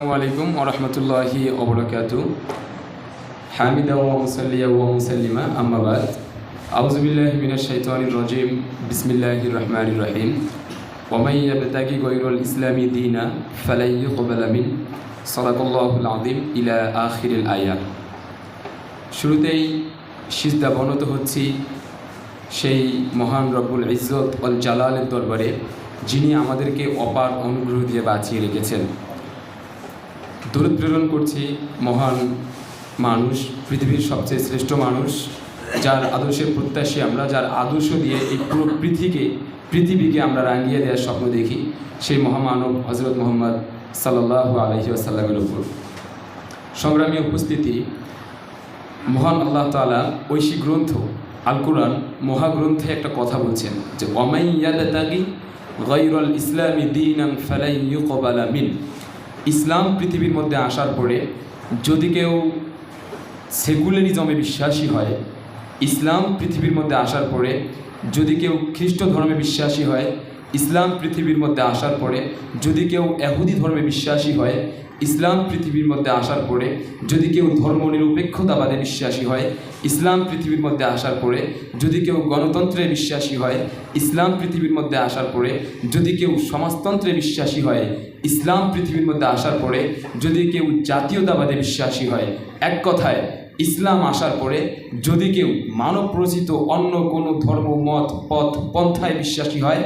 আলাইকুম ওরহমতুল্লাহি ওবরাকাতু হামিদা ওয়া মুসাল্লিয়া ওয়া মুসাল্লিমা আম্মাবাদ আউযুবিল্লাহি মিনাশ শাইতানির রাজিম। বিসমিল্লাহির রহমানির রহিম। ওয়ামান ইয়াবতাগি গায়রাল ইসলামি দীনা, ফালাই ইউকবালা মিন। সাদাকাল্লাহুল আযীম, ইলা আখিরিল আয়াত শুরুতেই সিজদা বনত হচ্ছি সেই মহান রব্বুল ইজ্জত অল জালালের দরবারে, যিনি আমাদেরকে অপার অনুগ্রহ দিয়ে বাঁচিয়ে রেখেছেন। দূরত প্রেরণ করছি মহান মানুষ, পৃথিবীর সবচেয়ে শ্রেষ্ঠ মানুষ, যার আদর্শের প্রত্যাশী আমরা, যার আদর্শ দিয়ে এই পুরো পৃথিবীকে পৃথিবীকে আমরা রাঙিয়ে দেওয়ার স্বপ্ন দেখি, সেই মহামানব হজরত মোহাম্মদ সাল্লাহ আলহি আসাল্লামের উপর। সংগ্রামী উপস্থিতি, মহান আল্লাহ তালা ঐশী গ্রন্থ আল কোরআন মহাগ্রন্থে একটা কথা বলছেন যে অমাই ইয়াদাগি গৈরল ইসলামী মিন। ইসলাম পৃথিবীর মধ্যে আসার পরে যদি কেউ সেকুলারিজমে বিশ্বাসী হয়, ইসলাম পৃথিবীর মধ্যে আসার পরে যদি কেউ খ্রিস্ট ধর্মে বিশ্বাসী হয় ইসলাম পৃথিবীর মধ্যে আসার পরে যদি কেউ এহুদি ধর্মে বিশ্বাসী হয়, ইসলাম পৃথিবীর মধ্যে আসার পরে যদি কেউ ধর্ম নিরপেক্ষতাবাদে বিশ্বাসী হয়, ইসলাম পৃথিবীর মধ্যে আসার পরে যদি কেউ গণতন্ত্রে বিশ্বাসী হয়, ইসলাম পৃথিবীর মধ্যে আসার পরে যদি কেউ সমাজতন্ত্রে বিশ্বাসী হয়, ইসলাম পৃথিবীর মধ্যে আসার পরে যদি কেউ জাতীয়তাবাদে বিশ্বাসী হয়। এক কথায়, ইসলাম আসার পরে যদি কেউ মানব রচিত অন্য কোনো ধর্ম, মত, পথ, পন্থায় বিশ্বাসী হয়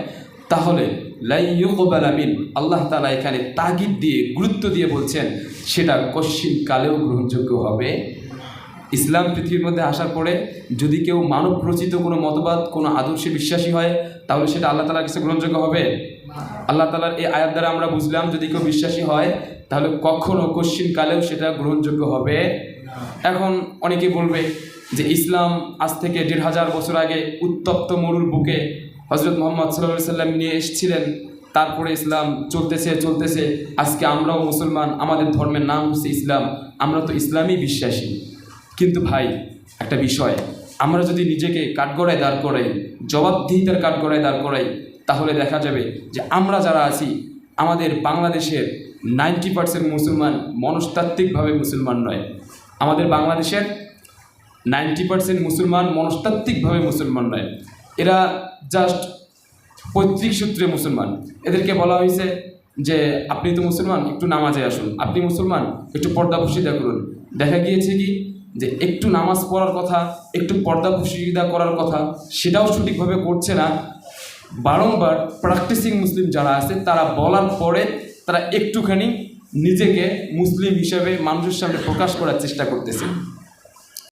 তাহলে লাইয়ুকবালামিন আল্লাহ তালা এখানে তাগিদ দিয়ে গুরুত্ব দিয়ে বলছেন, সেটা কশ্চিন কালেও গ্রহণযোগ্য হবে। ইসলাম পৃথিবীর মধ্যে আসার পরে যদি কেউ মানব রচিত কোনো মতবাদ, কোনো আদর্শে বিশ্বাসী হয়, তাহলে সেটা আল্লাহ তালার কাছে গ্রহণযোগ্য হবে? আল্লাহ তালার এই আয়াত দ্বারা আমরা বুঝলাম, যদি কেউ বিশ্বাসী হয়, তাহলে কখনো কশ্চিন কালেও সেটা গ্রহণযোগ্য হবে। এখন অনেকে বলবে যে ইসলাম আজ থেকে দেড় হাজার বছর আগে উত্তপ্ত মরুর বুকে হজরত মোহাম্মদ সাল্লাহ সাল্লাম নিয়ে এসেছিলেন। তারপরে ইসলাম চলতেছে চলতেছে। আজকে আমরাও মুসলমান, আমাদের ধর্মের নাম হচ্ছে ইসলাম। আমরা তো ইসলামই বিশ্বাসী। কিন্তু ভাই, একটা বিষয়, আমরা যদি নিজেকে কাঠগড়ায় দাঁড় করাই, জবাবদিহিতার কাঠগড়ায় দাঁড় করাই, তাহলে দেখা যাবে যে আমরা যারা আছি, আমাদের বাংলাদেশের নাইনটি পার্সেন্ট মুসলমান মনস্তাত্ত্বিকভাবে মুসলমান নয়। আমাদের বাংলাদেশের নাইনটি পার্সেন্ট মুসলমান মনস্তাত্ত্বিকভাবে মুসলমান নয়। এরা জাস্ট পৈতৃক সূত্রে মুসলমান। এদেরকে বলা হয়েছে যে, আপনি তো মুসলমান, একটু নামাজে আসুন। আপনি মুসলমান, একটু পর্দা বসিদা করুন। দেখা গিয়েছে কি, যে একটু নামাজ পড়ার কথা, একটু পর্দা বসিদা করার কথা, সেটাও সঠিকভাবে করছে না। বারংবার প্র্যাকটিসিং মুসলিম যারা আছে, তারা বলার পরে তারা একটুখানি নিজেকে মুসলিম হিসাবে মানুষের সামনে প্রকাশ করার চেষ্টা করতেছে।